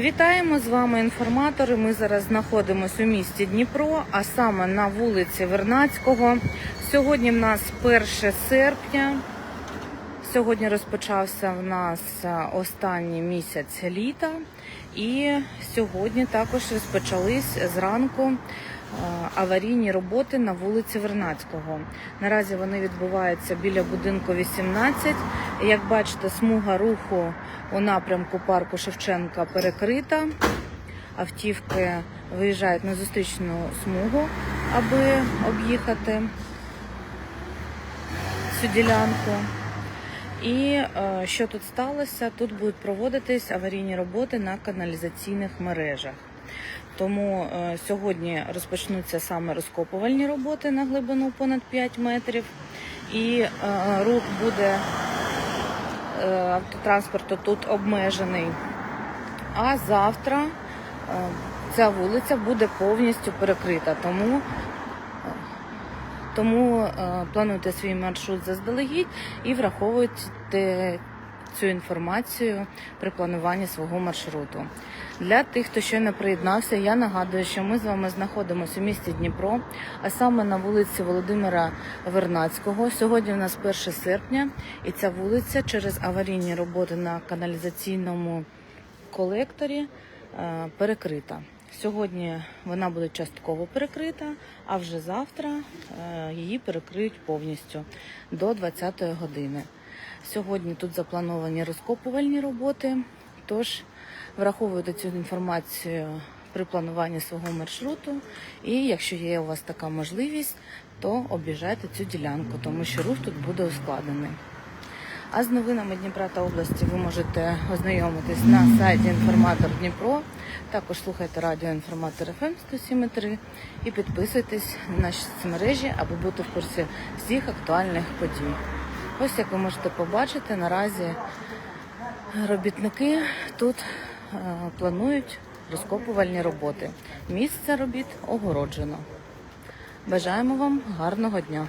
Вітаємо з вами інформатори. Ми зараз знаходимося у місті Дніпро, а саме на вулиці Вернацького. Сьогодні в нас 1 серпня. Сьогодні розпочався в нас е, останній місяць літа, і сьогодні також розпочались зранку аварійні роботи на вулиці Вернацького. Наразі вони відбуваються біля будинку 18. Як бачите, смуга руху у напрямку парку Шевченка перекрита. Автівки виїжджають на зустрічну смугу, аби об'їхати цю ділянку. І е, що тут сталося? Тут будуть проводитись аварійні роботи на каналізаційних мережах. Тому е, сьогодні розпочнуться саме розкопувальні роботи на глибину понад 5 метрів, і е, рух буде е, автотранспорту тут обмежений. А завтра ця вулиця буде повністю перекрита. Тому тому плануйте свій маршрут заздалегідь і враховуйте цю інформацію при плануванні свого маршруту. Для тих, хто ще не приєднався, я нагадую, що ми з вами знаходимося у місті Дніпро, а саме на вулиці Володимира Вернацького. Сьогодні у нас 1 серпня, і ця вулиця через аварійні роботи на каналізаційному колекторі е, перекрита. Сьогодні вона буде частково перекрита, а вже завтра е, її перекриють повністю до 20-ї години. Сьогодні тут заплановані розкопувальні роботи, тож враховуйте цю інформацію при плануванні свого маршруту. І якщо є у вас така можливість, то об'їжджайте цю ділянку, тому що рух тут буде ускладнений. А з новинами Дніпра та області ви можете ознайомитись на сайті Інформатор Дніпро. Також слухайте радіо Інформатор ФМ 107.3 і підписуйтесь на наші соцмережі, аби бути в курсі всіх актуальних подій. Ось як ви можете побачити, наразі робітники тут е, планують розкопувальні роботи. Місце робіт огороджено. Бажаємо вам гарного дня!